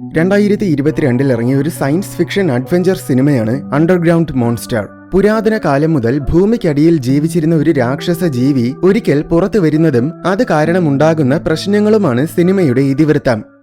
രണ്ടായിരത്തി ഇരുപത്തിരണ്ടിൽ ഇറങ്ങിയ ഒരു സയൻസ് ഫിക്ഷൻ അഡ്വഞ്ചർ സിനിമയാണ് അണ്ടർഗ്രൗണ്ട് മോൺസ്റ്റർ. പുരാതന കാലം മുതൽ ഭൂമിക്കടിയിൽ ജീവിച്ചിരുന്ന ഒരു രാക്ഷസ ജീവി ഒരിക്കൽ പുറത്തു വരുന്നതും അത് കാരണമുണ്ടാകുന്ന പ്രശ്നങ്ങളുമാണ് സിനിമയുടെ ഇതിവൃത്തം.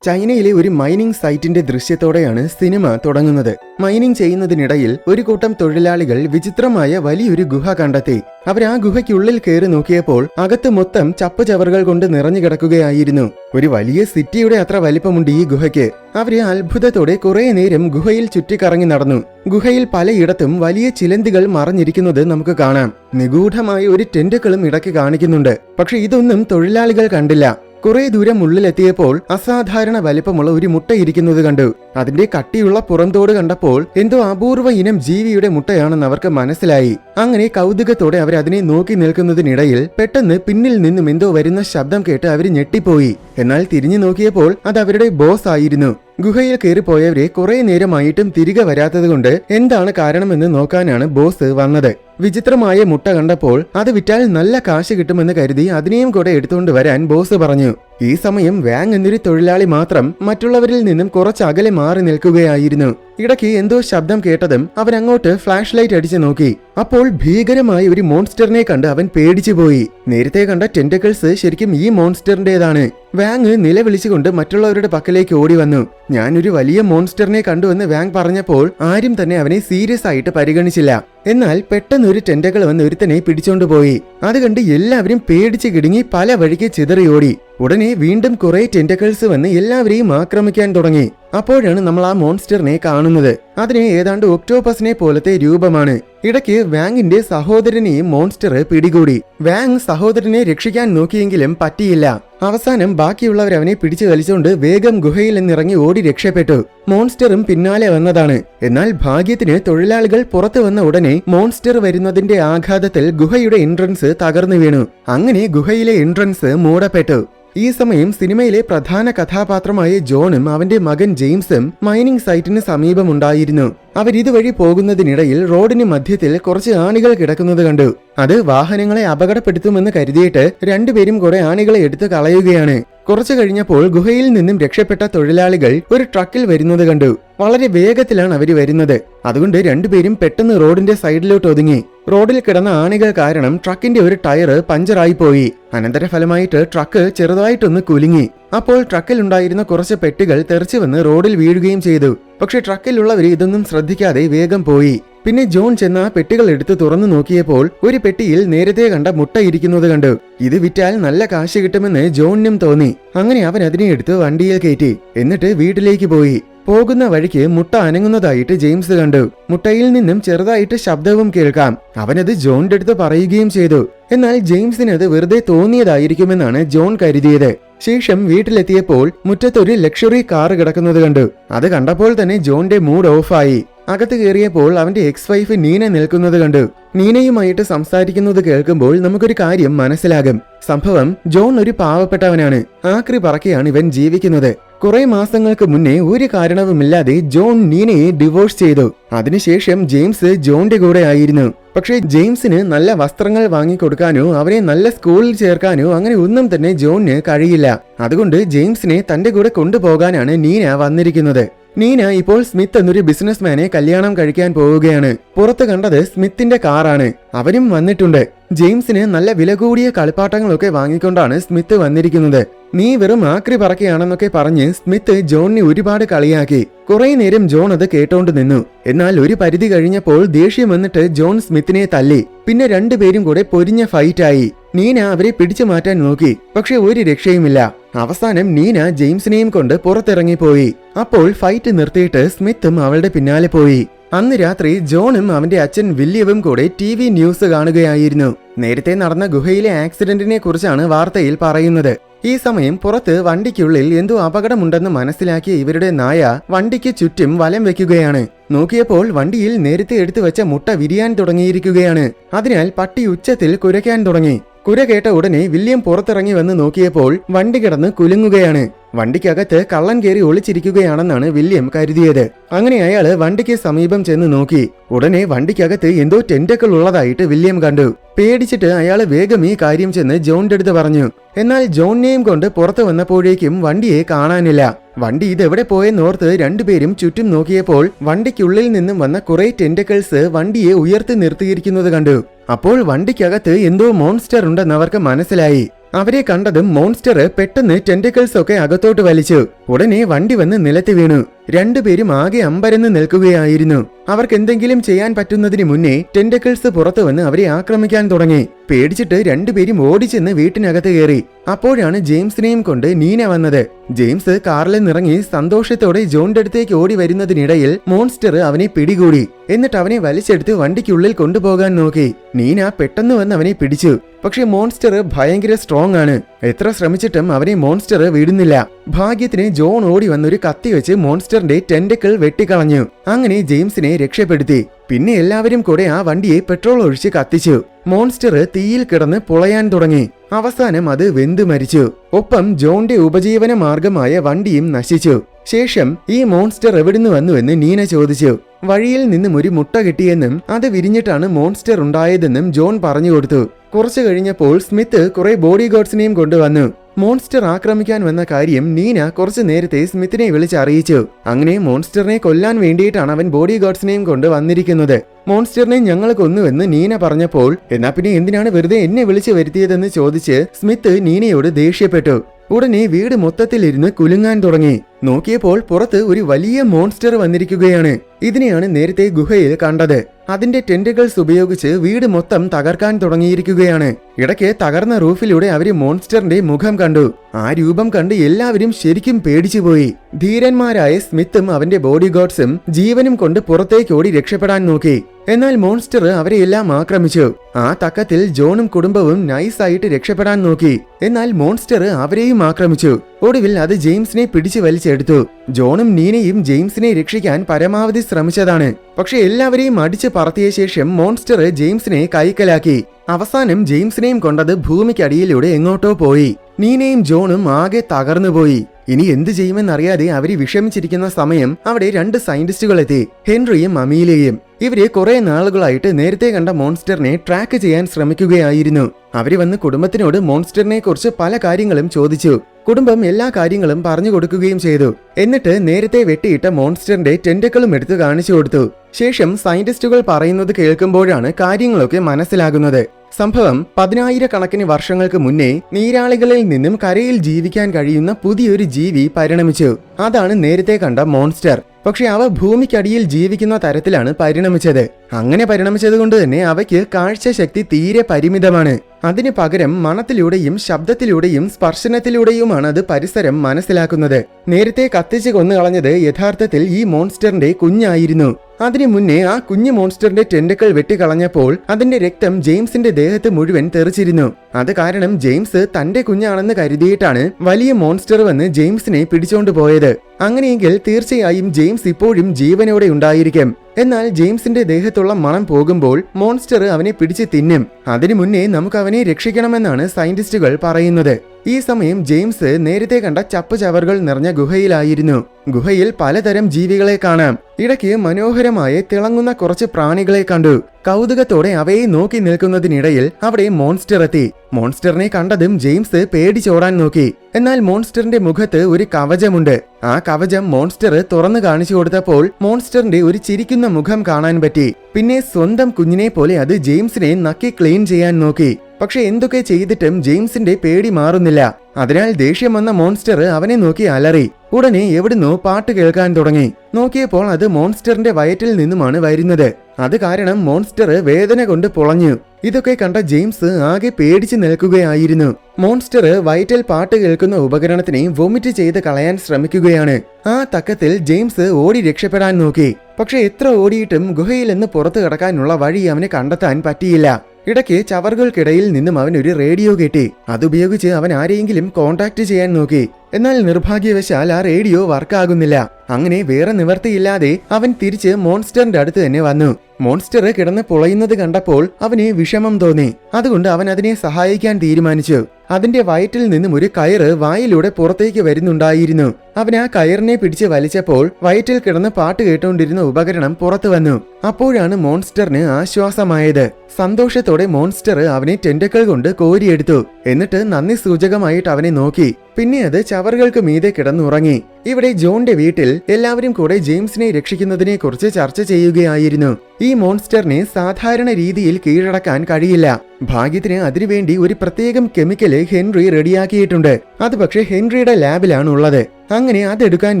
ചൈനയിലെ ഒരു മൈനിങ് സൈറ്റിന്റെ ദൃശ്യത്തോടെയാണ് സിനിമ തുടങ്ങുന്നത്. മൈനിങ് ചെയ്യുന്നതിനിടയിൽ ഒരു കൂട്ടം തൊഴിലാളികൾ വിചിത്രമായ വലിയൊരു ഗുഹ കണ്ടെത്തി. അവർ ആ ഗുഹയ്ക്കുള്ളിൽ കയറി നോക്കിയപ്പോൾ അകത്ത് മൊത്തം ചപ്പുചവറുകൾ കൊണ്ട് നിറഞ്ഞു കിടക്കുകയായിരുന്നു. ഒരു വലിയ സിറ്റിയുടെ അത്ര വലിപ്പമുണ്ട് ഈ ഗുഹയ്ക്ക്. അവർ അത്ഭുതത്തോടെ കുറെ നേരം ഗുഹയിൽ ചുറ്റിക്കറങ്ങി നടന്നു. ഗുഹയിൽ പലയിടത്തും വലിയ ചിലന്തികൾ മറഞ്ഞിരിക്കുന്നത് നമുക്ക് കാണാം. നിഗൂഢമായ ഒരു ടെന്റുകളും ഇടയ്ക്ക് കാണിക്കുന്നുണ്ട്. പക്ഷെ ഇതൊന്നും തൊഴിലാളികൾ കണ്ടില്ല. കുറെ ദൂരം ഉള്ളിലെത്തിയപ്പോൾ അസാധാരണ വലിപ്പമുള്ള ഒരു മുട്ട ഇരിക്കുന്നത് കണ്ടു. അതിന്റെ കട്ടിയുള്ള പുറന്തോട് കണ്ടപ്പോൾ എന്തോ അപൂർവ ഇനം ജീവിയുടെ മുട്ടയാണെന്ന് അവർക്ക് മനസ്സിലായി. അങ്ങനെ കൗതുകത്തോടെ അവർ അതിനെ നോക്കി നിൽക്കുന്നതിനിടയിൽ പെട്ടെന്ന് പിന്നിൽ നിന്നും എന്തോ വരുന്ന ശബ്ദം കേട്ട് അവർ ഞെട്ടിപ്പോയി. എന്നാൽ തിരിഞ്ഞു നോക്കിയപ്പോൾ അത് അവരുടെ ബോസ് ആയിരുന്നു. ഗുഹയിൽ കയറിപ്പോയവരെ കുറെ നേരമായിട്ടും തിരികെ വരാത്തതുകൊണ്ട് എന്താണ് കാരണമെന്ന് നോക്കാനാണ് ബോസ് വന്നത്. വിചിത്രമായ മുട്ട കണ്ടപ്പോൾ അത് വിറ്റാൽ നല്ല കാശ് കിട്ടുമെന്ന് കരുതി അതിനെയും കൂടെ എടുത്തുകൊണ്ട് വരാൻ ബോസ് പറഞ്ഞു. ഈ സമയം വാങ് എന്നൊരു തൊഴിലാളി മാത്രം മറ്റുള്ളവരിൽ നിന്നും കുറച്ച് അകലെ മാറി നിൽക്കുകയായിരുന്നു. ഇടയ്ക്ക് എന്തോ ശബ്ദം കേട്ടതും അവൻ അങ്ങോട്ട് ഫ്ലാഷ് ലൈറ്റ് അടിച്ചു നോക്കി. അപ്പോൾ ഭീകരമായ ഒരു മോൺസ്റ്ററിനെ കണ്ട് അവൻ പേടിച്ചു പോയി. നേരത്തെ കണ്ട ടെന്റക്കിൾസ് ശരിക്കും ഈ മോൺസ്റ്ററിന്റേതാണ്. വാങ് നിലവിളിച്ചുകൊണ്ട് മറ്റുള്ളവരുടെ പക്കലേക്ക് ഓടി വന്നു. ഞാനൊരു വലിയ മോൺസ്റ്ററിനെ കണ്ടുവെന്ന് വാങ് പറഞ്ഞപ്പോൾ ആരും തന്നെ അവനെ സീരിയസ് ആയിട്ട് പരിഗണിച്ചില്ല. എന്നാൽ പെട്ടെന്ന് ഒരു ടെൻഡകൾ വന്ന് ഒരുത്തനെ പിടിച്ചോണ്ട് പോയി. അത് കണ്ട് എല്ലാവരും പേടിച്ച് കിടുങ്ങി പല വഴിക്ക് ചിതറിയോടി. ഉടനെ വീണ്ടും കുറെ ടെന്റക്കിൾസ് വന്ന് എല്ലാവരെയും ആക്രമിക്കാൻ തുടങ്ങി. അപ്പോഴാണ് നമ്മൾ ആ മോൺസ്റ്ററിനെ കാണുന്നത്. അതിന് ഏതാണ്ട് ഒക്ടോപസിനെ പോലത്തെ രൂപമാണ്. ഇടയ്ക്ക് വാങ്ങിന്റെ സഹോദരനെയും മോൺസ്റ്റർ പിടികൂടി. വാങ് സഹോദരനെ രക്ഷിക്കാൻ നോക്കിയെങ്കിലും പറ്റിയില്ല. അവസാനം ബാക്കിയുള്ളവർ അവനെ പിടിച്ചു വലിച്ചുകൊണ്ട് വേഗം ഗുഹയിൽ നിന്നിറങ്ങി ഓടി രക്ഷപ്പെട്ടു. മോൺസ്റ്ററും പിന്നാലെ വന്നതാണ്. എന്നാൽ ഭാഗ്യത്തിന് തൊഴിലാളികൾ പുറത്തു വന്ന ഉടനെ മോൺസ്റ്റർ വരുന്നതിന്റെ ആഘാതത്തിൽ ഗുഹയുടെ എൻട്രൻസ് തകർന്നു വീണു. അങ്ങനെ ഗുഹയിലെ എൻട്രൻസ് മൂടപ്പെട്ടു. ഈ സമയം സിനിമയിലെ പ്രധാന കഥാപാത്രമായ ജോണും അവന്റെ മകൻ ജെയിംസും മൈനിങ് സൈറ്റിന് സമീപമുണ്ടായിരുന്നു. അവരിതുവഴി പോകുന്നതിനിടയിൽ റോഡിന് മധ്യത്തിൽ കുറച്ച് ആണികൾ കിടക്കുന്നത് കണ്ടു. അത് വാഹനങ്ങളെ അപകടപ്പെടുത്തുമെന്ന് കരുതിയിട്ട് രണ്ടുപേരും കുറെ ആണികളെ എടുത്തു കളയുകയാണ്. കുറച്ചു കഴിഞ്ഞപ്പോൾ ഗുഹയിൽ നിന്നും രക്ഷപ്പെട്ട തൊഴിലാളികൾ ഒരു ട്രക്കിൽ വരുന്നത് കണ്ടു. വളരെ വേഗത്തിലാണ് അവർ വരുന്നത്. അതുകൊണ്ട് രണ്ടുപേരും പെട്ടെന്ന് റോഡിന്റെ സൈഡിലോട്ട് ഒതുങ്ങി. റോഡിൽ കിടന്ന ആണികൾ കാരണം ട്രക്കിന്റെ ഒരു ടയർ പഞ്ചറായി പോയി. അനന്തരഫലമായിട്ട് ട്രക്ക് ചെറുതായിട്ടൊന്ന് കുലുങ്ങി. അപ്പോൾ ട്രക്കിൽ ഉണ്ടായിരുന്ന കുറച്ച് പെട്ടികൾ തെറിച്ചു വന്ന് റോഡിൽ വീഴുകയും ചെയ്തു. പക്ഷെ ട്രക്കിലുള്ളവർ ഇതൊന്നും ശ്രദ്ധിക്കാതെ വേഗം പോയി. പിന്നെ ജോൺ ചെന്ന് ആ പെട്ടികൾ എടുത്ത് തുറന്നു നോക്കിയപ്പോൾ ഒരു പെട്ടിയിൽ നേരത്തെ കണ്ട മുട്ട ഇരിക്കുന്നത് കണ്ടു. ഇത് വിറ്റാൽ നല്ല കാശ് കിട്ടുമെന്ന് ജോണിനും തോന്നി. അങ്ങനെ അവൻ അതിനെ എടുത്ത് വണ്ടിയിൽ കയറ്റി. എന്നിട്ട് വീട്ടിലേക്ക് പോയി. പോകുന്ന വഴിക്ക് മുട്ട അനങ്ങുന്നതായിട്ട് ജെയിംസ് കണ്ടു. മുട്ടയിൽ നിന്നും ചെറുതായിട്ട് ശബ്ദവും കേൾക്കാം. അവനത് ജോണിന്റെ അടുത്ത് പറയുകയും ചെയ്തു. എന്നാൽ ജെയിംസിന് അത് വെറുതെ തോന്നിയതായിരിക്കുമെന്നാണ് ജോൺ കരുതിയത്. ശേഷം വീട്ടിലെത്തിയപ്പോൾ മുറ്റത്തൊരു ലക്ഷറി കാർ കിടക്കുന്നത് കണ്ടു. അത് കണ്ടപ്പോൾ തന്നെ ജോണിന്റെ മൂഡ് ഓഫായി. അകത്ത് കയറിയപ്പോൾ അവന്റെ എക്സ് വൈഫ് നീന നിൽക്കുന്നത് കണ്ടു. നീനയുമായിട്ട് സംസാരിക്കുന്നത് കേൾക്കുമ്പോൾ നമുക്കൊരു കാര്യം മനസ്സിലാകും. സംഭവം ജോൺ ഒരു പാവപ്പെട്ടവനാണ്. ആക്രി പറക്കെയാണ് ഇവൻ ജീവിക്കുന്നത്. കുറെ മാസങ്ങൾക്ക് മുന്നേ ഒരു കാരണവുമില്ലാതെ ജോൺ നീനയെ ഡിവോഴ്സ് ചെയ്തു. അതിനുശേഷം ജെയിംസ് ജോണിന്റെ കൂടെ ആയിരുന്നു. പക്ഷേ ജെയിംസിന് നല്ല വസ്ത്രങ്ങൾ വാങ്ങിക്കൊടുക്കാനോ അവനെ നല്ല സ്കൂളിൽ ചേർക്കാനോ അങ്ങനെ ഒന്നും തന്നെ ജോണിന് കഴിയില്ല. അതുകൊണ്ട് ജെയിംസിനെ തന്റെ കൂടെ കൊണ്ടുപോകാനാണ് നീന വന്നിരിക്കുന്നത്. നീന ഇപ്പോൾ സ്മിത്ത് എന്നൊരു ബിസിനസ്മാനെ കല്യാണം കഴിക്കാൻ പോവുകയാണ്. പുറത്ത് കണ്ടത് സ്മിത്തിന്റെ കാറാണ്. അവരും വന്നിട്ടുണ്ട്. ജെയിംസിന് നല്ല വില കൂടിയ കളിപ്പാട്ടങ്ങളൊക്കെ വാങ്ങിക്കൊണ്ടാണ് സ്മിത്ത് വന്നിരിക്കുന്നത്. നീ വെറും ആക്രി പറക്കുകയാണെന്നൊക്കെ പറഞ്ഞ് സ്മിത്ത് ജോണിനെ ഒരുപാട് കളിയാക്കി. കുറെ നേരം ജോൺ അത് കേട്ടോണ്ട് നിന്നു. എന്നാൽ ഒരു പരിധി കഴിഞ്ഞപ്പോൾ ദേഷ്യം വന്നിട്ട് ജോൺ സ്മിത്തിനെ തല്ലി. പിന്നെ രണ്ടുപേരും കൂടെ പൊരിഞ്ഞ ഫൈറ്റായി നീന അവരെ പിടിച്ചു മാറ്റാൻ നോക്കി. പക്ഷെ ഒരു രക്ഷയുമില്ല. അവസാനം നീന ജെയിംസിനെയും കൊണ്ട് പുറത്തിറങ്ങിപ്പോയി. അപ്പോൾ ഫൈറ്റ് നിർത്തിയിട്ട് സ്മിത്തും അവളുടെ പിന്നാലെ പോയി. അന്ന് രാത്രി ജോണും അവന്റെ അച്ഛൻ വില്യവും കൂടെ ടി വി ന്യൂസ് കാണുകയായിരുന്നു. നേരത്തെ നടന്ന ഗുഹയിലെ ആക്സിഡന്റിനെ കുറിച്ചാണ് വാർത്തയിൽ പറയുന്നത്. ഈ സമയം പുറത്ത് വണ്ടിക്കുള്ളിൽ എന്തോ അപകടമുണ്ടെന്ന് മനസ്സിലാക്കിയ ഇവരുടെ നായ വണ്ടിക്ക് ചുറ്റും വലം വെക്കുകയാണ്. നോക്കിയപ്പോൾ വണ്ടിയിൽ നേരത്തെ എടുത്തു വെച്ച മുട്ട വിരിയാൻ തുടങ്ങിയിരിക്കുകയാണ്. അതിനാൽ പട്ടി ഉച്ചത്തിൽ കുരയ്ക്കാൻ തുടങ്ങി. കുര കേട്ട ഉടനെ വില്യം പുറത്തിറങ്ങി വന്ന് നോക്കിയപ്പോൾ വണ്ടി കിടന്ന് കുലുങ്ങുകയാണ്. വണ്ടിക്കകത്ത് കള്ളൻ കയറി ഒളിച്ചിരിക്കുകയാണെന്നാണ് വില്യം കരുതിയത്. അങ്ങനെ അയാൾ വണ്ടിക്ക് സമീപം ചെന്ന് നോക്കി. ഉടനെ വണ്ടിക്കകത്ത് എന്തോ ടെന്റക്കൾ ഉള്ളതായിട്ട് വില്യം കണ്ടു. പേടിച്ചിട്ട് അയാൾ വേഗം ഈ കാര്യം ചെന്ന് ജോണിന്റെ അടുത്ത് പറഞ്ഞു. എന്നാൽ ജോണിനെയും കൊണ്ട് പുറത്തു വന്നപ്പോഴേക്കും വണ്ടിയെ കാണാനില്ല. വണ്ടി ഇതെവിടെ പോയെന്നോർത്ത് രണ്ടുപേരും ചുറ്റും നോക്കിയപ്പോൾ വണ്ടിക്കുള്ളിൽ നിന്നും വന്ന കുറെ ടെന്റക്കിൾസ് വണ്ടിയെ ഉയർത്തി നിർത്തിയിരിക്കുന്നത് കണ്ടു. അപ്പോൾ വണ്ടിക്കകത്ത് എന്തോ മോൺസ്റ്റർ ഉണ്ടെന്ന് അവർക്ക് മനസ്സിലായി. അവരെ കണ്ടതും മോൺസ്റ്റർ പെട്ടെന്ന് ടെന്റക്കിൾസ് ഒക്കെ അകത്തോട്ട് വലിച്ചു. ഉടനെ വണ്ടി വന്ന് നിലത്ത് വീണു. രണ്ടുപേരും ആകെ അമ്പരന്ന് നിൽക്കുകയായിരുന്നു. അവർക്ക് എന്തെങ്കിലും ചെയ്യാൻ പറ്റുന്നതിന് മുന്നേ ടെൻഡക്കിൾസ് പുറത്തു വന്ന് അവരെ ആക്രമിക്കാൻ തുടങ്ങി. പേടിച്ചിട്ട് രണ്ടുപേരും ഓടിച്ചെന്ന് വീട്ടിനകത്ത് കയറി. അപ്പോഴാണ് ജെയിംസിനെയും കൊണ്ട് നീന വന്നത്. ജെയിംസ് കാറിൽ നിറങ്ങി സന്തോഷത്തോടെ ജോണിന്റെ അടുത്തേക്ക് ഓടി വരുന്നതിനിടയിൽ മോൺസ്റ്റർ അവനെ പിടികൂടി. എന്നിട്ട് അവനെ വലിച്ചെടുത്ത് വണ്ടിക്കുള്ളിൽ കൊണ്ടുപോകാൻ നോക്കി. നീന പെട്ടെന്ന് വന്ന് അവനെ പിടിച്ചു. പക്ഷെ മോൺസ്റ്റർ ഭയങ്കര സ്ട്രോങ് ആണ്. എത്ര ശ്രമിച്ചിട്ടും അവനെ മോൺസ്റ്റർ വിടുന്നില്ല. ഭാഗ്യത്തിന് ജോൺ ഓടി വന്നൊരു കത്തി വെച്ച് മോൺസ്റ്ററിന്റെ ടെന്റക്കിൾ വെട്ടിക്കളഞ്ഞു. അങ്ങനെ ജെയിംസിനെ രക്ഷപ്പെടുത്തി. പിന്നെ എല്ലാവരും കൂടെ ആ വണ്ടിയെ പെട്രോൾ ഒഴിച്ച് കത്തിച്ചു. മോൺസ്റ്റർ തീയിൽ കിടന്ന് പുളയാൻ തുടങ്ങി. അവസാനം അത് വെന്തു മരിച്ചു. ഒപ്പം ജോണിന്റെ ഉപജീവന മാർഗമായ വണ്ടിയും നശിച്ചു. ശേഷം ഈ മോൺസ്റ്റർ എവിടുന്ന് വന്നുവെന്ന് നീന ചോദിച്ചു. വഴിയിൽ നിന്നും ഒരു മുട്ട കിട്ടിയെന്നും അത് വിരിഞ്ഞിട്ടാണ് മോൺസ്റ്റർ ഉണ്ടായതെന്നും ജോൺ പറഞ്ഞു കൊടുത്തു. കുറച്ചു കഴിഞ്ഞപ്പോൾ സ്മിത്ത് കുറെ ബോഡി ഗാർഡ്സിനെയും കൊണ്ടുവന്നു. മോൺസ്റ്റർ ആക്രമിക്കാൻ വന്ന കാര്യം നീന കുറച്ചു നേരത്തെ സ്മിത്തിനെ വിളിച്ചറിയിച്ചു അങ്ങനെ മോൺസ്റ്ററിനെ കൊല്ലാൻ വേണ്ടിയിട്ടാണ് അവൻ ബോഡി ഗാർഡ്സിനെയും കൊണ്ട് വന്നിരിക്കുന്നത്. മോൺസ്റ്ററിനെ ഞങ്ങൾ കൊന്നുവെന്ന് നീന പറഞ്ഞപ്പോൾ എന്നാ പിന്നെ എന്തിനാണ് വെറുതെ എന്നെ വിളിച്ചു വരുത്തിയതെന്ന് ചോദിച്ച് സ്മിത്ത് നീനയോട് ദേഷ്യപ്പെട്ടു. ഉടനെ വീട് മൊത്തത്തിലിരുന്ന് കുലുങ്ങാൻ തുടങ്ങി. നോക്കിയപ്പോൾ പുറത്ത് ഒരു വലിയ മോൺസ്റ്റർ വന്നിരിക്കുകയാണ്. ഇതിനെയാണ് നേരത്തെ ഗുഹയിൽ കണ്ടത്. അതിന്റെ ടെന്റുകൾസ് ഉപയോഗിച്ച് വീട് മൊത്തം തകർക്കാൻ തുടങ്ങിയിരിക്കുകയാണ്. ഇടയ്ക്ക് തകർന്ന റൂഫിലൂടെ അവർ മോൺസ്റ്ററിന്റെ മുഖം കണ്ടു. ആ രൂപം കണ്ട് എല്ലാവരും ശരിക്കും പേടിച്ചുപോയി ധീരന്മാരായ സ്മിത്തും അവന്റെ ബോഡി ഗാർഡ്സും ജീവനും കൊണ്ട് പുറത്തേക്ക് ഓടി രക്ഷപ്പെടാൻ നോക്കി. എന്നാൽ മോൺസ്റ്റർ അവരെയെല്ലാം ആക്രമിച്ചു. ആ തക്കത്തിൽ ജോണും കുടുംബവും നൈസായിട്ട് രക്ഷപ്പെടാൻ നോക്കി. എന്നാൽ മോൺസ്റ്റർ അവരെയും ആക്രമിച്ചു. ഒടുവിൽ അത് ജെയിംസിനെ പിടിച്ചു വലിച്ചെടുത്തു. ജോണും നീനയും ജെയിംസിനെ രക്ഷിക്കാൻ പരമാവധി ശ്രമിച്ചതാണ്. പക്ഷെ എല്ലാവരെയും അടിച്ചു പറത്തിയ ശേഷം മോൺസ്റ്റർ ജെയിംസിനെ കൈക്കലാക്കി. അവസാനം ജെയിംസിനെയും കൊണ്ടത് ഭൂമിക്കടിയിലൂടെ എങ്ങോട്ടോ പോയി. നീനയും ജോണും ആകെ തകർന്നുപോയി ഇനി എന്ത് ചെയ്യുമെന്നറിയാതെ അവർ വിഷമിച്ചിരിക്കുന്ന സമയം അവിടെ രണ്ട് സയന്റിസ്റ്റുകൾ എത്തി. ഹെൻറിയും അമീലയും. ഇവർ കുറെ നാളുകളായിട്ട് നേരത്തെ കണ്ട മോൺസ്റ്ററിനെ ട്രാക്ക് ചെയ്യാൻ ശ്രമിക്കുകയായിരുന്നു. അവർ വന്ന് കുടുംബത്തിനോട് മോൺസ്റ്ററിനെ കുറിച്ച് പല കാര്യങ്ങളും ചോദിച്ചു. കുടുംബം എല്ലാ കാര്യങ്ങളും പറഞ്ഞു കൊടുക്കുകയും ചെയ്തു. എന്നിട്ട് നേരത്തെ വെട്ടിയിട്ട മോൺസ്റ്ററിന്റെ ടെൻഡക്കളും എടുത്തു കാണിച്ചു കൊടുത്തു. ശേഷം സയന്റിസ്റ്റുകൾ പറയുന്നത് കേൾക്കുമ്പോഴാണ് കാര്യങ്ങളൊക്കെ മനസ്സിലാകുന്നത്. സംഭവം പതിനായിരക്കണക്കിന് വർഷങ്ങൾക്ക് മുന്നേ നീരാളികളിൽ നിന്നും കരയിൽ ജീവിക്കാൻ കഴിയുന്ന പുതിയൊരു ജീവി പരിണമിച്ചു. അതാണ് നേരത്തെ കണ്ട മോൺസ്റ്റർ. പക്ഷെ അവ ഭൂമിക്കടിയിൽ ജീവിക്കുന്ന തരത്തിലാണ് പരിണമിച്ചത്. അങ്ങനെ പരിണമിച്ചത് കൊണ്ട് തന്നെ അവയ്ക്ക് കാഴ്ചശക്തി തീരെ പരിമിതമാണ്. അതിനു പകരം മണത്തിലൂടെയും ശബ്ദത്തിലൂടെയും സ്പർശനത്തിലൂടെയുമാണ് അത് പരിസരം മനസ്സിലാക്കുന്നത്. നേരത്തെ കത്തിച്ച് കൊന്നുകളഞ്ഞത് യഥാർത്ഥത്തിൽ ഈ മോൺസ്റ്ററിന്റെ കുഞ്ഞായിരുന്നു. അതിനു മുന്നേ ആ കുഞ്ഞു മോൺസ്റ്ററിന്റെ ടെൻഡക്കൾ വെട്ടിക്കളഞ്ഞപ്പോൾ അതിന്റെ രക്തം ജെയിംസിന്റെ ദേഹത്ത് മുഴുവൻ തെറിച്ചിരുന്നു. അത് കാരണം ജെയിംസ് തന്റെ കുഞ്ഞാണെന്ന് കരുതിയിട്ടാണ് വലിയ മോൺസ്റ്റർ വന്ന് ജെയിംസിനെ പിടിച്ചോണ്ട് പോയത്. അങ്ങനെയെങ്കിൽ തീർച്ചയായും ജെയിംസ് ഇപ്പോഴും ജീവനോടെ ഉണ്ടായിരിക്കും. എന്നാൽ ജെയിംസിന്റെ ദേഹത്തുള്ള മണം പോകുമ്പോൾ മോൺസ്റ്റർ അവനെ പിടിച്ച് തിന്നും. അതിനു മുന്നേ നമുക്ക് അവനെ രക്ഷിക്കണമെന്നാണ് സയന്റിസ്റ്റുകൾ പറയുന്നത്. ഈ സമയം ജെയിംസ് നേരത്തെ കണ്ട ചപ്പ് ചവറുകൾ നിറഞ്ഞ ഗുഹയിലായിരുന്നു. ഗുഹയിൽ പലതരം ജീവികളെ കാണാം. ഇടയ്ക്ക് മനോഹരമായ തിളങ്ങുന്ന കുറച്ച് പ്രാണികളെ കണ്ടു. കൗതുകത്തോടെ അവയെ നോക്കി നിൽക്കുന്നതിനിടയിൽ അവിടെ മോൺസ്റ്റർ എത്തി. മോൺസ്റ്ററിനെ കണ്ടതും ജെയിംസ് പേടിച്ചോടാൻ നോക്കി. എന്നാൽ മോൺസ്റ്ററിന്റെ മുഖത്ത് ഒരു കവചമുണ്ട്. ആ കവചം മോൺസ്റ്റർ തുറന്നു കാണിച്ചു കൊടുത്തപ്പോൾ മോൺസ്റ്ററിന്റെ ഒരു ചിരിക്കുന്ന മുഖം കാണാൻ പറ്റി. പിന്നെ സ്വന്തം കുഞ്ഞിനെ പോലെ അത് ജെയിംസിനെ നക്കി ക്ലീൻ ചെയ്യാൻ നോക്കി. പക്ഷെ എന്തൊക്കെ ചെയ്തിട്ടും ജെയിംസിന്റെ പേടി മാറുന്നില്ല. അതിനാൽ ദേഷ്യം വന്ന മോൺസ്റ്റർ അവനെ നോക്കി അലറി. ഉടനെ എവിടുന്നോ പാട്ട് കേൾക്കാൻ തുടങ്ങി. നോക്കിയപ്പോൾ അത് മോൺസ്റ്ററിന്റെ വയറ്റിൽ നിന്നുമാണ് വരുന്നത്. അത് കാരണം മോൺസ്റ്റർ വേദന കൊണ്ട് പൊളഞ്ഞു. ഇതൊക്കെ കണ്ട ജെയിംസ് ആകെ പേടിച്ചു നിൽക്കുകയായിരുന്നു. മോൺസ്റ്റർ വയറ്റിൽ പാട്ട് കേൾക്കുന്ന ഉപകരണത്തിനെ വൊമിറ്റ് ചെയ്ത് കളയാൻ ശ്രമിക്കുകയാണ്. ആ തക്കത്തിൽ ജെയിംസ് ഓടി രക്ഷപ്പെടാൻ നോക്കി. പക്ഷെ എത്ര ഓടിയിട്ടും ഗുഹയിൽ നിന്ന് പുറത്തു കടക്കാനുള്ള വഴി അവന് കണ്ടെത്താൻ പറ്റിയില്ല. ഇടയ്ക്ക് ചവറുകൾക്കിടയിൽ നിന്നും അവൻ ഒരു റേഡിയോ കിട്ടി. അതുപയോഗിച്ച് അവൻ ആരെയെങ്കിലും കോണ്ടാക്ട് ചെയ്യാൻ നോക്കി. എന്നാൽ നിർഭാഗ്യവശാൽ ആ റേഡിയോ വർക്കാകുന്നില്ല അങ്ങനെ വേറെ നിവർത്തിയില്ലാതെ അവൻ തിരിച്ച് മോൺസ്റ്ററിന്റെ അടുത്ത് തന്നെ വന്നു. മോൺസ്റ്റർ കിടന്ന് പുളയുന്നത് കണ്ടപ്പോൾ അവന് വിഷമം തോന്നി. അതുകൊണ്ട് അവൻ അതിനെ സഹായിക്കാൻ തീരുമാനിച്ചു. അതിന്റെ വയറ്റിൽ നിന്നും ഒരു കയറ് വായിലൂടെ പുറത്തേക്ക് വരുന്നുണ്ടായിരുന്നു. അവൻ ആ കയറിനെ പിടിച്ച് വലിച്ചപ്പോൾ വയറ്റിൽ കിടന്ന് പാട്ട് കേട്ടുകൊണ്ടിരുന്ന ഉപകരണം പുറത്തു വന്നു. അപ്പോഴാണ് മോൺസ്റ്ററിന് ആശ്വാസമായത്. സന്തോഷത്തോടെ മോൺസ്റ്റർ അവനെ ടെൻഡക്കൾ കൊണ്ട് കോരിയെടുത്തു. എന്നിട്ട് നന്ദി സൂചകമായിട്ട് അവനെ നോക്കി. പിന്നെ അത് ചവറുകൾക്ക് മീതെ കിടന്നുറങ്ങി. ഇവിടെ ജോണിന്റെ വീട്ടിൽ എല്ലാവരും കൂടെ ജെയിംസിനെ രക്ഷിക്കുന്നതിനെ കുറിച്ച് ചർച്ച ചെയ്യുകയായിരുന്നു. ഈ മോൺസ്റ്ററിനെ സാധാരണ രീതിയിൽ കീഴടക്കാൻ കഴിയില്ല. ഭാഗ്യത്തിന് അതിനുവേണ്ടി ഒരു പ്രത്യേകം കെമിക്കൽ ഹെൻറി റെഡിയാക്കിയിട്ടുണ്ട്. അത് പക്ഷേ ഹെൻറിയുടെ ലാബിലാണ് ഉള്ളത് അങ്ങനെ അതെടുക്കാൻ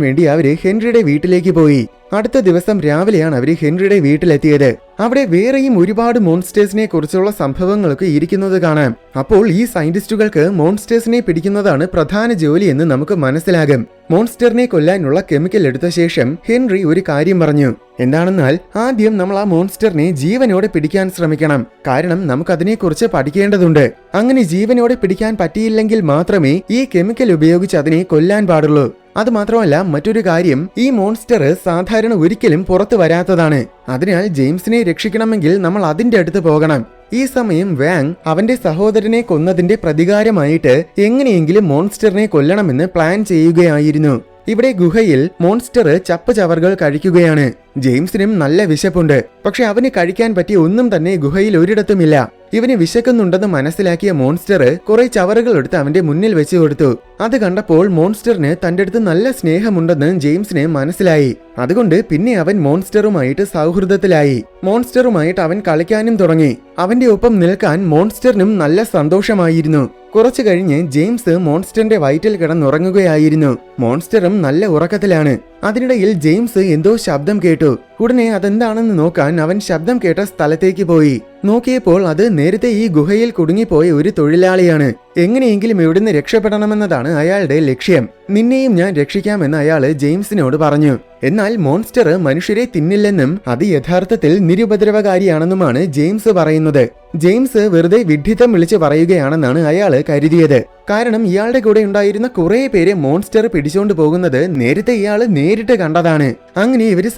വേണ്ടി അവർ ഹെൻറിയുടെ വീട്ടിലേക്ക് പോയി. അടുത്ത ദിവസം രാവിലെയാണ് അവർ ഹെൻറിയുടെ വീട്ടിലെത്തിയത്. അവിടെ വേറെയും ഒരുപാട് മോൺസ്റ്റേഴ്സിനെ കുറിച്ചുള്ള സംഭവങ്ങളൊക്കെ ഇരിക്കുന്നത് കാണാം. അപ്പോൾ ഈ സയന്റിസ്റ്റുകൾക്ക് മോൺസ്റ്റേഴ്സിനെ പിടിക്കുന്നതാണ് പ്രധാന ജോലി എന്ന് നമുക്ക് മനസ്സിലാകും. മോൺസ്റ്ററിനെ കൊല്ലാനുള്ള കെമിക്കൽ എടുത്ത ശേഷം ഹെൻറി ഒരു കാര്യം പറഞ്ഞു. എന്താണെന്നാൽ ആദ്യം നമ്മൾ ആ മോൺസ്റ്ററിനെ ജീവനോടെ പിടിക്കാൻ ശ്രമിക്കണം. കാരണം നമുക്കതിനെക്കുറിച്ച് പഠിക്കേണ്ടതുണ്ട്. അങ്ങനെ ജീവനോടെ പിടിക്കാൻ പറ്റിയില്ലെങ്കിൽ മാത്രമേ ഈ കെമിക്കൽ ഉപയോഗിച്ച് അതിനെ കൊല്ലാൻ പാടുള്ളൂ. അത് മാത്രമല്ല മറ്റൊരു കാര്യം ഈ മോൺസ്റ്റർ സാധാരണ ഒരിക്കലും പുറത്തു വരാത്തതാണ്. അതിനാൽ ജെയിംസിനെ രക്ഷിക്കണമെങ്കിൽ നമ്മൾ അതിന്റെ അടുത്ത് പോകണം. ഈ സമയം വാങ് അവന്റെ സഹോദരനെ കൊന്നതിന്റെ പ്രതികാരമായിട്ട് എങ്ങനെയെങ്കിലും മോൺസ്റ്ററിനെ കൊല്ലണമെന്ന് പ്ലാൻ ചെയ്യുകയായിരുന്നു. ഇവിടെ ഗുഹയിൽ മോൺസ്റ്റർ ചപ്പ് ചവറുകൾ കഴിക്കുകയാണ്. ജെയിംസിനും നല്ല വിശപ്പുണ്ട്. പക്ഷെ അവന് കഴിക്കാൻ പറ്റിയ ഒന്നും തന്നെ ഗുഹയിൽ ഒരിടത്തുമില്ല. ഇവന് വിശക്കുന്നുണ്ടെന്ന് മനസ്സിലാക്കിയ മോൺസ്റ്റർ കുറെ ചവറുകൾ എടുത്ത് അവന്റെ മുന്നിൽ വെച്ചു കൊടുത്തു. അത് കണ്ടപ്പോൾ മോൺസ്റ്ററിന് തന്റെ അടുത്ത് നല്ല സ്നേഹമുണ്ടെന്ന് ജെയിംസിന് മനസ്സിലായി. അതുകൊണ്ട് പിന്നെ അവൻ മോൺസ്റ്ററുമായിട്ട് സൗഹൃദത്തിലായി. മോൺസ്റ്ററുമായിട്ട് അവൻ കളിക്കാനും തുടങ്ങി. അവന്റെ ഒപ്പം നിൽക്കാൻ മോൺസ്റ്ററിനും നല്ല സന്തോഷമായിരുന്നു. കുറച്ചു കഴിഞ്ഞ് ജെയിംസ് മോൺസ്റ്ററിന്റെ വയറ്റിൽ കിടന്നുറങ്ങുകയായിരുന്നു. മോൺസ്റ്ററും നല്ല ഉറക്കത്തിലാണ്. അതിനിടയിൽ ജെയിംസ് എന്തോ ശബ്ദം കേട്ടു. ഉടനെ അതെന്താണെന്ന് നോക്കാൻ അവൻ ശബ്ദം കേട്ട സ്ഥലത്തേക്ക് പോയി. നോക്കിയപ്പോൾ അത് നേരത്തെ ഈ ഗുഹയിൽ കുടുങ്ങിപ്പോയ ഒരു തൊഴിലാളിയാണ്. എങ്ങനെയെങ്കിലും ഇവിടുന്ന് രക്ഷപ്പെടണമെന്നതാണ് അയാളുടെ ലക്ഷ്യം. നിന്നെയും ഞാൻ രക്ഷിക്കാമെന്ന് അയാൾ ജെയിംസിനോട് പറഞ്ഞു. എന്നാൽ മോൺസ്റ്റർ മനുഷ്യരെ തിന്നില്ലെന്നും അത് യഥാർത്ഥത്തിൽ നിരുപദ്രവകാരിയാണെന്നുമാണ് ജെയിംസ് പറയുന്നത്. ജെയിംസ് വെറുതെ വിഡ്ഢിത്തം വിളിച്ചു പറയുകയാണെന്നാണ് അയാൾ കരുതിയത്. കാരണം ഇയാളുടെ കൂടെ ഉണ്ടായിരുന്ന കുറെ പേരെ മോൺസ്റ്റർ പിടിച്ചോണ്ട് പോകുന്നത് നേരത്തെ ഇയാൾ നേരിട്ട് കണ്ടതാണ്. അങ്ങനെ ഇവർ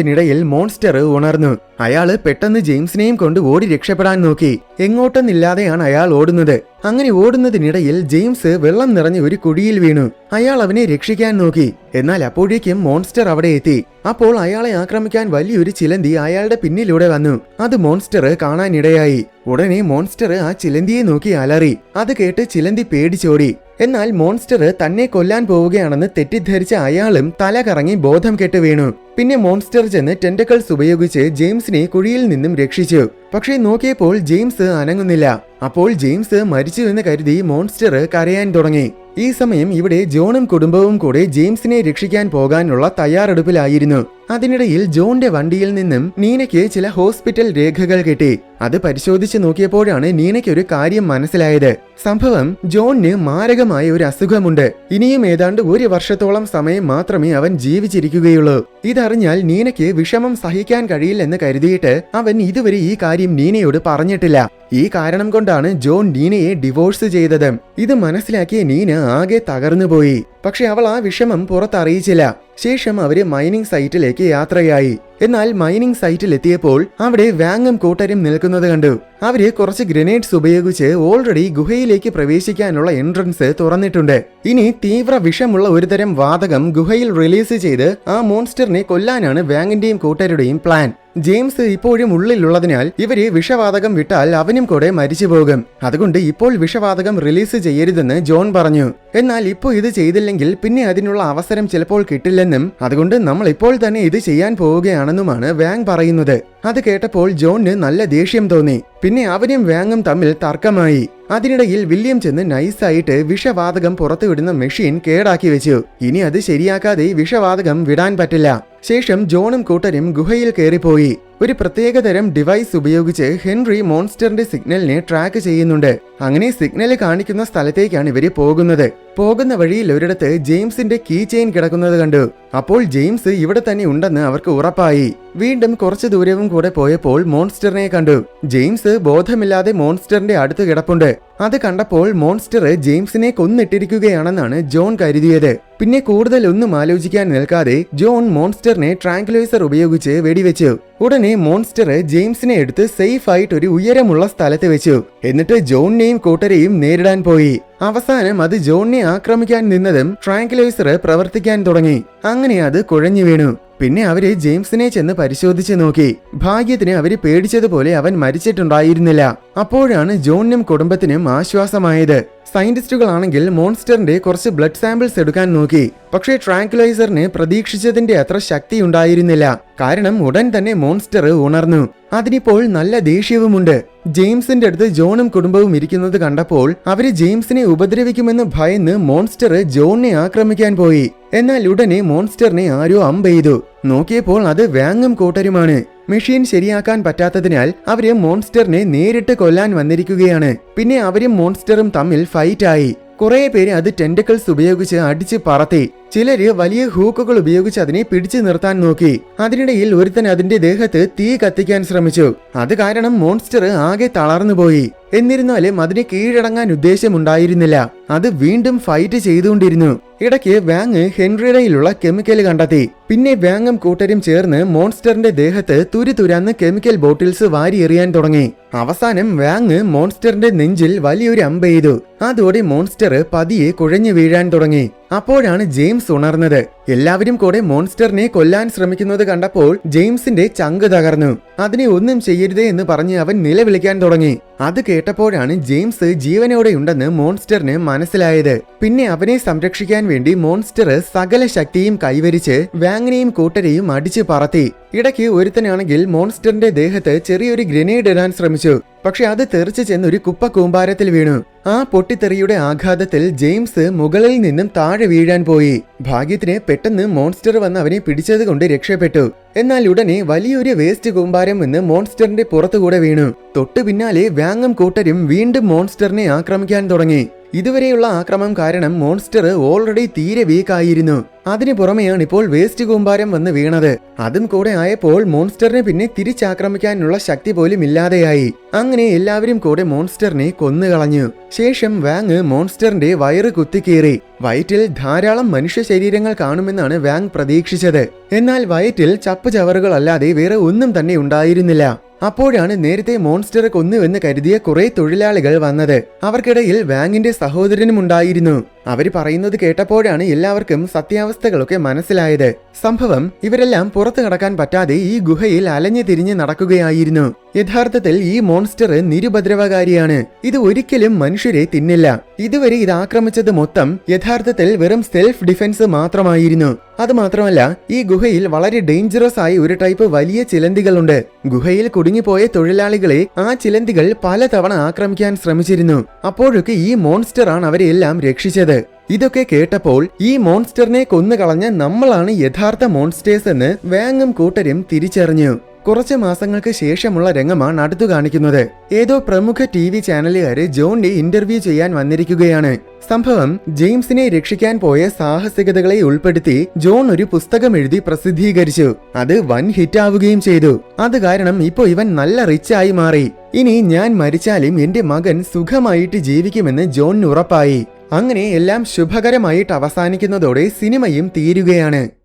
സംസാരിക്കുന്നതിനിടയിൽ മോൺസ്റ്റർ ഉണർന്നു. അയാൾ പെട്ടെന്ന് ജെയിംസിനെയും കൊണ്ട് ഓടി രക്ഷപ്പെടാൻ നോക്കി. എങ്ങോട്ടെന്നില്ലാതെയാണ് അയാൾ ഓടുന്നത്. അങ്ങനെ ഓടുന്നതിനിടയിൽ ജെയിംസ് വെള്ളം നിറഞ്ഞ ഒരു കുഴിയിൽ വീണു. അയാൾ അവനെ രക്ഷിക്കാൻ നോക്കി. എന്നാൽ അപ്പോഴേക്കും മോൺസ്റ്റർ അവിടെ എത്തി. അപ്പോൾ അയാളെ ആക്രമിക്കാൻ വലിയൊരു ചിലന്തി അയാളുടെ പിന്നിലൂടെ വന്നു. അത് മോൺസ്റ്റർ കാണാനിടയായി. ഉടനെ മോൺസ്റ്റർ ആ ചിലന്തിയെ നോക്കി അലറി. അത് കേട്ട് ചിലന്തി പേടിച്ചോടി. എന്നാൽ മോൺസ്റ്റർ തന്നെ കൊല്ലാൻ പോവുകയാണെന്ന് തെറ്റിദ്ധരിച്ച അയാളും തല കറങ്ങി ബോധം കെട്ട് വീണു. പിന്നെ മോൺസ്റ്റർ ചെന്ന് ടെന്റക്കിൾസ് ഉപയോഗിച്ച് ജെയിംസിനെ കുഴിയിൽ നിന്നും രക്ഷിച്ചു. പക്ഷേ നോക്കിയപ്പോൾ ജെയിംസ് അനങ്ങുന്നില്ല. അപ്പോൾ ജെയിംസ് മരിച്ചു എന്ന് കരുതി മോൺസ്റ്റർ കരയാൻ തുടങ്ങി. ഈ സമയം ഇവിടെ ജോണും കുടുംബവും കൂടെ ജെയിംസിനെ രക്ഷിക്കാൻ പോകാനുള്ള തയ്യാറെടുപ്പിലായിരുന്നു. അതിനിടയിൽ ജോണിന്റെ വണ്ടിയിൽ നിന്നും നീനയ്ക്ക് ചില ഹോസ്പിറ്റൽ രേഖകൾ കിട്ടി. അത് പരിശോധിച്ച് നോക്കിയപ്പോഴാണ് നീനയ്ക്ക് ഒരു കാര്യം മനസ്സിലായത്. സംഭവം ജോണിന് മാരകമായ ഒരു അസുഖമുണ്ട്. ഇനിയും ഏതാണ്ട് ഒരു വർഷത്തോളം സമയം മാത്രമേ അവൻ ജീവിച്ചിരിക്കുകയുള്ളൂ. ഇതറിഞ്ഞാൽ നീനയ്ക്ക് വിഷമം സഹിക്കാൻ കഴിയില്ലെന്ന് കരുതിയിട്ട് അവൻ ഇതുവരെ ഈ കാര്യം നീനയോട് പറഞ്ഞിട്ടില്ല. ഈ കാരണം കൊണ്ടാണ് ജോൺ നീനയെ ഡിവോഴ്സ് ചെയ്തത്. ഇത് മനസ്സിലാക്കിയ നീന ആകെ തകർന്നുപോയി. പക്ഷെ അവൾ ആ വിഷമം പുറത്തറിയിച്ചില്ല. ശേഷം അവർ മൈനിങ് സൈറ്റിലേക്ക് യാത്രയായി. എന്നാൽ മൈനിങ് സൈറ്റിൽ എത്തിയപ്പോൾ അവിടെ വാങ്ങും കൂട്ടരും നിൽക്കുന്നത് കണ്ടു. അവർ കുറച്ച് ഗ്രനേഡ്സ് ഉപയോഗിച്ച് ഓൾറെഡി ഗുഹയിലേക്ക് പ്രവേശിക്കാനുള്ള എൻട്രൻസ് തുറന്നിട്ടുണ്ട്. ഇനി തീവ്ര വിഷമുള്ള ഒരുതരം വാതകം ഗുഹയിൽ റിലീസ് ചെയ്ത് ആ മോൺസ്റ്ററിനെ കൊല്ലാനാണ് വാങ്ങിന്റെയും കൂട്ടരുടെയും പ്ലാൻ ജെയിംസ് ഇപ്പോഴും ഉള്ളിലുള്ളതിനാൽ ഇവർ വിഷവാതകം വിട്ടാൽ അവനും കൂടെ മരിച്ചു പോകും. അതുകൊണ്ട് ഇപ്പോൾ വിഷവാതകം റിലീസ് ചെയ്യരുതെന്ന് ജോൺ പറഞ്ഞു. എന്നാൽ ഇപ്പോൾ ഇത് ചെയ്തില്ലെങ്കിൽ പിന്നെ അതിനുള്ള അവസരം ചിലപ്പോൾ കിട്ടില്ലെന്നും അതുകൊണ്ട് നമ്മൾ ഇപ്പോൾ തന്നെ ഇത് ചെയ്യാൻ പോവുകയാണെന്നുമാണ് വാങ് പറയുന്നത്. അത് കേട്ടപ്പോൾ ജോണിന് നല്ല ദേഷ്യം തോന്നി. പിന്നെ അവനും വാങ്ങും തമ്മിൽ തർക്കമായി. അതിനിടയിൽ വില്യം ചെന്ന് നൈസായിട്ട് വിഷവാതകം പുറത്തുവിടുന്ന മെഷീൻ കേടാക്കി വെച്ചു. ഇനി അത് ശരിയാക്കാതെ വിഷവാതകം വിടാൻ പറ്റില്ല. ശേഷം ജോണും കൂട്ടരും ഗുഹയിൽ കയറിപ്പോയി. ഒരു പ്രത്യേകതരം ഡിവൈസ് ഉപയോഗിച്ച് ഹെൻറി മോൺസ്റ്ററിന്റെ സിഗ്നലിനെ ട്രാക്ക് ചെയ്യുന്നുണ്ട്. അങ്ങനെ സിഗ്നൽ കാണിക്കുന്ന സ്ഥലത്തേക്കാണ് ഇവർ പോകുന്നത്. പോകുന്ന വഴിയിൽ ഒരിടത്ത് ജെയിംസിന്റെ കീ ചെയിൻ കിടക്കുന്നത് കണ്ടു. അപ്പോൾ ജെയിംസ് ഇവിടെ തന്നെ ഉണ്ടെന്ന് അവർക്ക് ഉറപ്പായി. വീണ്ടും കുറച്ചു ദൂരവും കൂടെ പോയപ്പോൾ മോൺസ്റ്ററിനെ കണ്ടു. ജെയിംസ് ബോധമില്ലാതെ മോൺസ്റ്ററിന്റെ അടുത്ത് കിടപ്പുണ്ട്. അത് കണ്ടപ്പോൾ മോൺസ്റ്റർ ജെയിംസിനെ കൊന്നിട്ടിരിക്കുകയാണെന്നാണ് ജോൺ കരുതിയത്. പിന്നെ കൂടുതൽ ഒന്നും ആലോചിക്കാൻ നിൽക്കാതെ ജോൺ മോൺസ്റ്ററിനെ ട്രാങ്കുലൈസർ ഉപയോഗിച്ച് വെടിവെച്ചു. ഉടനെ മോൺസ്റ്റർ ജെയിംസിനെ എടുത്ത് സേഫ് ആയിട്ട് ഒരു ഉയരമുള്ള സ്ഥലത്ത് വെച്ചു. എന്നിട്ട് ജോണിനെയും കൂട്ടരെയും നേരിടാൻ പോയി. അവസാനം അത് ജോണിനെ ആക്രമിക്കാൻ നിന്നതും ട്രാങ്കുലൈസർ പ്രവർത്തിക്കാൻ തുടങ്ങി. അങ്ങനെ അത് കുഴഞ്ഞു വീണു. പിന്നെ അവർ ജെയിംസിനെ ചെന്ന് പരിശോധിച്ച് നോക്കി. ഭാഗ്യത്തിന് അവർ പേടിച്ചതുപോലെ അവൻ മരിച്ചിട്ടുണ്ടായിരുന്നില്ല. അപ്പോഴാണ് ജോണിനും കുടുംബത്തിനും ആശ്വാസമായത് സയന്റിസ്റ്റുകളാണെങ്കിൽ മോൺസ്റ്ററിന്റെ കുറച്ച് ബ്ലഡ് സാമ്പിൾസ് എടുക്കാൻ നോക്കി. പക്ഷേ ട്രാങ്കുലൈസറിന് പ്രതീക്ഷിച്ചതിന്റെ അത്ര ശക്തി ഉണ്ടായിരുന്നില്ല കാരണം ഉടൻ തന്നെ മോൺസ്റ്റർ ഉണർന്നു. അതിനിപ്പോൾ നല്ല ദേഷ്യവുമുണ്ട്. ജെയിംസിന്റെ അടുത്ത് ജോണും കുടുംബവും ഇരിക്കുന്നത് കണ്ടപ്പോൾ അവർ ജെയിംസിനെ ഉപദ്രവിക്കുമെന്ന് ഭയന്ന് മോൺസ്റ്റർ ജോണിനെ ആക്രമിക്കാൻ പോയി. എന്നാൽ ഉടനെ മോൺസ്റ്ററിനെ ആരോ അമ്പെയ്തു നോക്കിയപ്പോൾ അത് വാങ്ങും കൂട്ടരുമാണ്. മെഷീൻ ശരിയാക്കാൻ പറ്റാത്തതിനാൽ അവർ മോൺസ്റ്ററിനെ നേരിട്ട് കൊല്ലാൻ വന്നിരിക്കുകയാണ്. പിന്നെ അവരും മോൺസ്റ്ററും തമ്മിൽ ഫൈറ്റ് ആയി. കുറെ പേര് അത് ടെന്റക്കിൾസ് ഉപയോഗിച്ച് അടിച്ച് പറത്തി. ചിലര് വലിയ ഹൂക്കുകൾ ഉപയോഗിച്ച് അതിനെ പിടിച്ചു നിർത്താൻ നോക്കി. അതിനിടയിൽ ഒരുത്തൻ അതിന്റെ ദേഹത്ത് തീ കത്തിക്കാൻ ശ്രമിച്ചു. അത് കാരണം മോൺസ്റ്റർ ആകെ തളർന്നുപോയി എന്നിരുന്നാലും അതിന് കീഴടങ്ങാൻ ഉദ്ദേശമുണ്ടായിരുന്നില്ല. അത് വീണ്ടും ഫൈറ്റ് ചെയ്തുകൊണ്ടിരുന്നു. ഇടയ്ക്ക് വാങ് ഹെൻറിയുടെയിലുള്ള കെമിക്കൽ കണ്ടെത്തി. പിന്നെ വാങ്ങും കൂട്ടരും ചേർന്ന് മോൺസ്റ്ററിന്റെ ദേഹത്ത് തുരി തുരാന്ന് കെമിക്കൽ ബോട്ടിൽസ് വാരി എറിയാൻ തുടങ്ങി. അവസാനം വാങ് മോൺസ്റ്ററിന്റെ നെഞ്ചിൽ വലിയൊരു അമ്പെയ്തു അതോടെ മോൺസ്റ്റർ പതിയെ കുഴഞ്ഞു വീഴാൻ തുടങ്ങി. അപ്പോഴാണ് ജെയിംസ് ഉണർന്നത്. എല്ലാവരും കൂടെ മോൺസ്റ്ററിനെ കൊല്ലാൻ ശ്രമിക്കുന്നത് കണ്ടപ്പോൾ ജെയിംസിന്റെ ചങ്ക് തകർന്നു. അതിനെ ഒന്നും ചെയ്യരുതേ എന്ന് പറഞ്ഞ് അവൻ നിലവിളിക്കാൻ തുടങ്ങി. അത് കേട്ടപ്പോഴാണ് ജെയിംസ് ജീവനോടെയുണ്ടെന്ന് മോൺസ്റ്ററിന് മനസ്സിലായത്. പിന്നെ അവനെ സംരക്ഷിക്കാൻ വേണ്ടി മോൺസ്റ്റർ സകല ശക്തിയും കൈവരിച്ച് വാങ്ങിനെയും കൂട്ടരെയും അടിച്ചു പറത്തി. ഇടയ്ക്ക് ഒരുത്തനാണെങ്കിൽ മോൺസ്റ്ററിന്റെ ദേഹത്ത് ചെറിയൊരു ഗ്രനേഡ് ഇടാൻ ശ്രമിച്ചു. പക്ഷെ അത് തെറിച്ചു ചെന്ന് ഒരു കുപ്പ കൂമ്പാരത്തിൽ വീണു. ആ പൊട്ടിത്തെറിയുടെ ആഘാതത്തിൽ ജെയിംസ് മുകളിൽ നിന്നും താഴെ വീഴാൻ പോയി. ഭാഗ്യത്തിന് പെട്ടെന്ന് മോൺസ്റ്റർ വന്ന് അവനെ പിടിച്ചത് കൊണ്ട് രക്ഷപ്പെട്ടു. എന്നാൽ ഉടനെ വലിയൊരു വേസ്റ്റ് കൂമ്പാരം വന്ന് മോൺസ്റ്ററിന്റെ പുറത്തുകൂടെ വീണു. തൊട്ടു പിന്നാലെ വാങ്ങും കൂട്ടരും വീണ്ടും മോൺസ്റ്ററിനെ ആക്രമിക്കാൻ തുടങ്ങി. ഇതുവരെയുള്ള ആക്രമം കാരണം മോൺസ്റ്റർ ഓൾറെഡി തീരെ വീക്കായിരുന്നു അതിനു പുറമെയാണ് ഇപ്പോൾ വേസ്റ്റ് കൂമ്പാരം വന്ന് വീണത്. അതും കൂടെ ആയപ്പോൾ മോൺസ്റ്ററിനെ പിന്നെ തിരിച്ചാക്രമിക്കാനുള്ള ശക്തി പോലും ഇല്ലാതെയായി. അങ്ങനെ എല്ലാവരും കൂടെ മോൺസ്റ്ററിനെ കൊന്നുകളഞ്ഞു ശേഷം വാങ് മോൺസ്റ്ററിന്റെ വയറ് കുത്തിക്കീറി. വയറ്റിൽ ധാരാളം മനുഷ്യ ശരീരങ്ങൾ കാണുമെന്നാണ് വാങ് പ്രതീക്ഷിച്ചത്. എന്നാൽ വയറ്റിൽ ചപ്പ് ചവറുകളല്ലാതെ വേറെ ഒന്നും തന്നെ ഉണ്ടായിരുന്നില്ല. അപ്പോഴാണ് നേരത്തെ മോൺസ്റ്റർ കൊന്നുവെന്ന് കരുതിയ കുറെ തൊഴിലാളികൾ വന്നത്. അവർക്കിടയിൽ വാങ്ങിന്റെ സഹോദരനും ഉണ്ടായിരുന്നു അവർ പറയുന്നത് കേട്ടപ്പോഴാണ് എല്ലാവർക്കും സത്യാവസ്ഥകളൊക്കെ മനസ്സിലായത്. സംഭവം ഇവരെല്ലാം പുറത്തു കടക്കാൻ പറ്റാതെ ഈ ഗുഹയിൽ അലഞ്ഞു തിരിഞ്ഞ് നടക്കുകയായിരുന്നു. യഥാർത്ഥത്തിൽ ഈ മോൺസ്റ്റർ നിരുപദ്രവകാരിയാണ്. ഇത് ഒരിക്കലും മനുഷ്യരെ തിന്നില്ല. ഇതുവരെ ഇത് ആക്രമിച്ചത് മൊത്തം യഥാർത്ഥത്തിൽ വെറും സെൽഫ് ഡിഫൻസ് മാത്രമായിരുന്നു. അത് മാത്രമല്ല ഈ ഗുഹയിൽ വളരെ ഡേഞ്ചറസ് ആയി ഒരു ടൈപ്പ് വലിയ ചിലന്തികളുണ്ട്. ഗുഹയിൽ കുടുങ്ങിപ്പോയ തൊഴിലാളികളെ ആ ചിലന്തികൾ പലതവണ ആക്രമിക്കാൻ ശ്രമിച്ചിരുന്നു. അപ്പോഴൊക്കെ ഈ മോൺസ്റ്റർ ആണ് അവരെ എല്ലാം രക്ഷിച്ചത്. ഇതൊക്കെ കേട്ടപ്പോൾ ഈ മോൺസ്റ്ററിനെ കൊന്നുകളഞ്ഞ നമ്മളാണ് യഥാർത്ഥ മോൺസ്റ്റേഴ്സ് എന്ന് വാങ്ങും കൂട്ടരും തിരിച്ചറിഞ്ഞു. കുറച്ച് മാസങ്ങൾക്ക് ശേഷമുള്ള രംഗമാണ് അടുത്തു കാണിക്കുന്നത്. ഏതോ പ്രമുഖ ടി വി ചാനലുകാര് ജോണിനെ ഇന്റർവ്യൂ ചെയ്യാൻ വന്നിരിക്കുകയാണ്. സംഭവം ജെയിംസിനെ രക്ഷിക്കാൻ പോയ സാഹസികതകളെ ഉൾപ്പെടുത്തി ജോൺ ഒരു പുസ്തകം എഴുതി പ്രസിദ്ധീകരിച്ചു. അത് വൻ ഹിറ്റാവുകയും ചെയ്തു. അത് കാരണം ഇപ്പോ ഇവൻ നല്ല റിച്ച് ആയി മാറി. ഇനി ഞാൻ മരിച്ചാലും എന്റെ മകൻ സുഖമായിട്ട് ജീവിക്കുമെന്ന് ജോണിന് ഉറപ്പായി. അങ്ങനെ എല്ലാം ശുഭകരമായിട്ട് അവസാനിക്കുന്നതോടെ സിനിമയും തീരുകയാണ്.